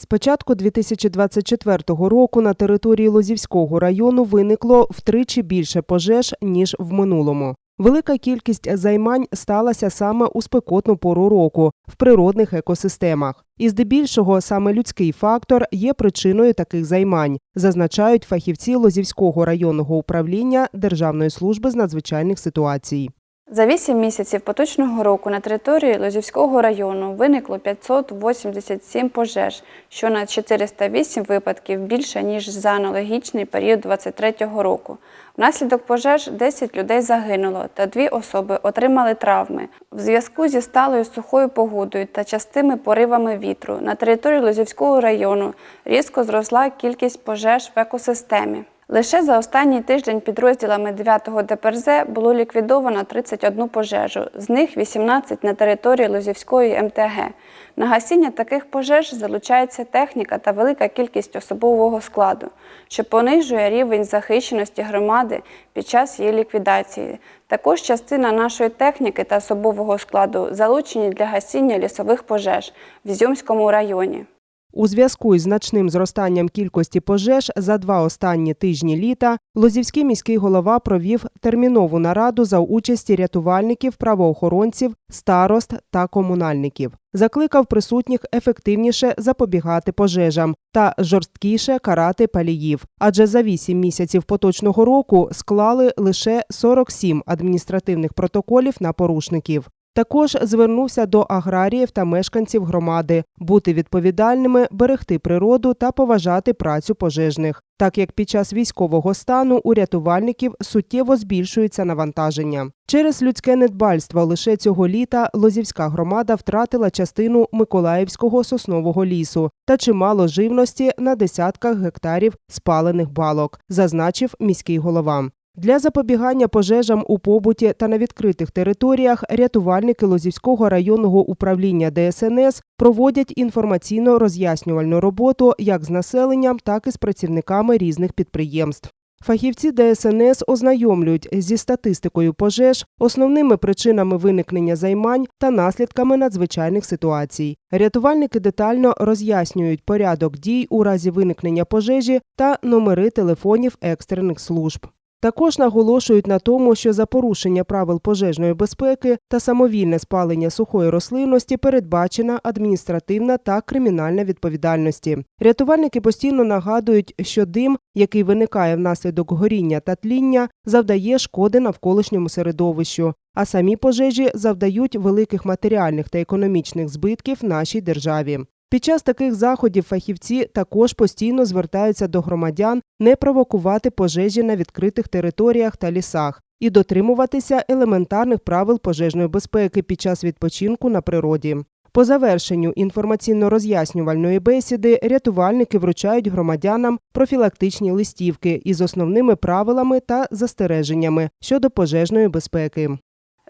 З початку 2024 року на території Лозівського району виникло втричі більше пожеж, ніж в минулому. Велика кількість займань сталася саме у спекотну пору року в природних екосистемах. І здебільшого саме людський фактор є причиною таких займань, зазначають фахівці Лозівського районного управління Державної служби з надзвичайних ситуацій. За 8 місяців поточного року на території Лозівського району виникло 587 пожеж, що на 408 випадків більше, ніж за аналогічний період 2023 року. Внаслідок пожеж 10 людей загинуло та дві особи отримали травми. В зв'язку зі сталою сухою погодою та частими поривами вітру на території Лозівського району різко зросла кількість пожеж в екосистемі. Лише за останній тиждень підрозділами 9-го ДПРЗ було ліквідовано 31 пожежу, з них 18 на території Лозівської МТГ. На гасіння таких пожеж залучається техніка та велика кількість особового складу, що понижує рівень захищеності громади під час її ліквідації. Також частина нашої техніки та особового складу залучені для гасіння лісових пожеж в Ізюмському районі. У зв'язку із значним зростанням кількості пожеж за два останні тижні літа Лозівський міський голова провів термінову нараду за участі рятувальників, правоохоронців, старост та комунальників. Закликав присутніх ефективніше запобігати пожежам та жорсткіше карати паліїв. Адже за вісім місяців поточного року склали лише 47 адміністративних протоколів на порушників. Також звернувся до аграріїв та мешканців громади бути відповідальними, берегти природу та поважати працю пожежних, так як під час військового стану у рятувальників суттєво збільшується навантаження. Через людське недбальство лише цього літа Лозівська громада втратила частину Миколаївського соснового лісу та чимало живності на десятках гектарів спалених балок, зазначив міський голова. Для запобігання пожежам у побуті та на відкритих територіях рятувальники Лозівського районного управління ДСНС проводять інформаційно-роз'яснювальну роботу як з населенням, так і з працівниками різних підприємств. Фахівці ДСНС ознайомлюють зі статистикою пожеж, основними причинами виникнення займань та наслідками надзвичайних ситуацій. Рятувальники детально роз'яснюють порядок дій у разі виникнення пожежі та номери телефонів екстрених служб. Також наголошують на тому, що за порушення правил пожежної безпеки та самовільне спалення сухої рослинності передбачена адміністративна та кримінальна відповідальності. Рятувальники постійно нагадують, що дим, який виникає внаслідок горіння та тління, завдає шкоди навколишньому середовищу, а самі пожежі завдають великих матеріальних та економічних збитків нашій державі. Під час таких заходів фахівці також постійно звертаються до громадян не провокувати пожежі на відкритих територіях та лісах і дотримуватися елементарних правил пожежної безпеки під час відпочинку на природі. По завершенню інформаційно-роз'яснювальної бесіди рятувальники вручають громадянам профілактичні листівки із основними правилами та застереженнями щодо пожежної безпеки.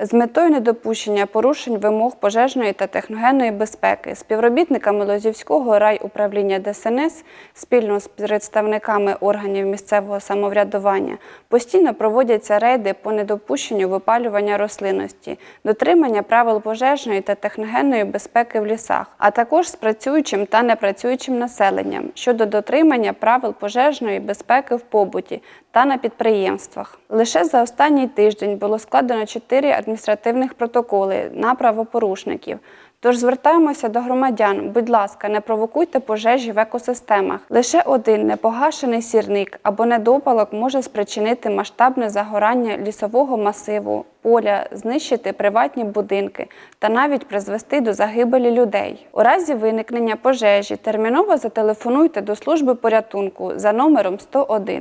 З метою недопущення порушень вимог пожежної та техногенної безпеки співробітниками Лозівського райуправління ДСНС спільно з представниками органів місцевого самоврядування постійно проводяться рейди по недопущенню випалювання рослинності, дотримання правил пожежної та техногенної безпеки в лісах, а також з працюючим та непрацюючим населенням щодо дотримання правил пожежної безпеки в побуті та на підприємствах. Лише за останній тиждень було складено 4 адміністративних протоколи на правопорушників. Тож звертаємося до громадян, будь ласка, не провокуйте пожежі в екосистемах. Лише один непогашений сірник або недопалок може спричинити масштабне загорання лісового масиву, поля, знищити приватні будинки та навіть призвести до загибелі людей. У разі виникнення пожежі терміново зателефонуйте до служби порятунку за номером 101.